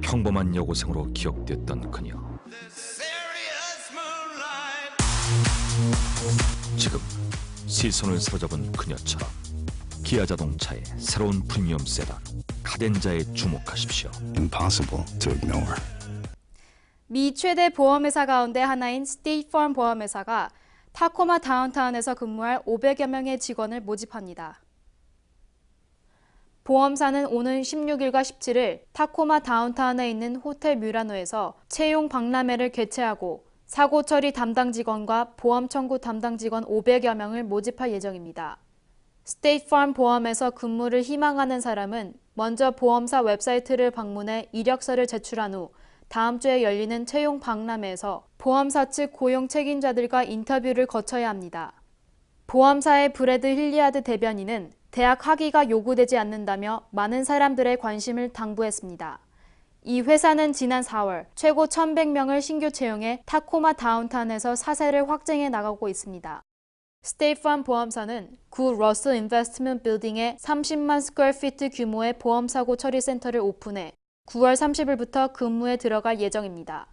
평범한 여고생으로 기억됐던 그녀. 지금 시선을 사로잡은 그녀처럼 기아 자동차의 새로운 프리미엄 세단 카덴자에 주목하십시오. impossible to ignore. 미 최대 보험회사 가운데 하나인 스테이트팜 보험회사가 타코마 다운타운에서 근무할 500여 명의 직원을 모집합니다. 보험사는 오는 16일과 17일 타코마 다운타운에 있는 호텔 뮤라노에서 채용 박람회를 개최하고 사고 처리 담당 직원과 보험 청구 담당 직원 500여 명을 모집할 예정입니다. 스테이트팜 보험에서 근무를 희망하는 사람은 먼저 보험사 웹사이트를 방문해 이력서를 제출한 후 다음 주에 열리는 채용 박람회에서 보험사 측 고용 책임자들과 인터뷰를 거쳐야 합니다. 보험사의 브래드 힐리아드 대변인은 대학 학위가 요구되지 않는다며 많은 사람들의 관심을 당부했습니다. 이 회사는 지난 4월 최고 1,100명을 신규 채용해 타코마 다운타운에서 사세를 확장해 나가고 있습니다. 스테이트팜 보험사는 구 러스 인베스트먼트 빌딩에 30만 스퀘어피트 규모의 보험사고 처리 센터를 오픈해 9월 30일부터 근무에 들어갈 예정입니다.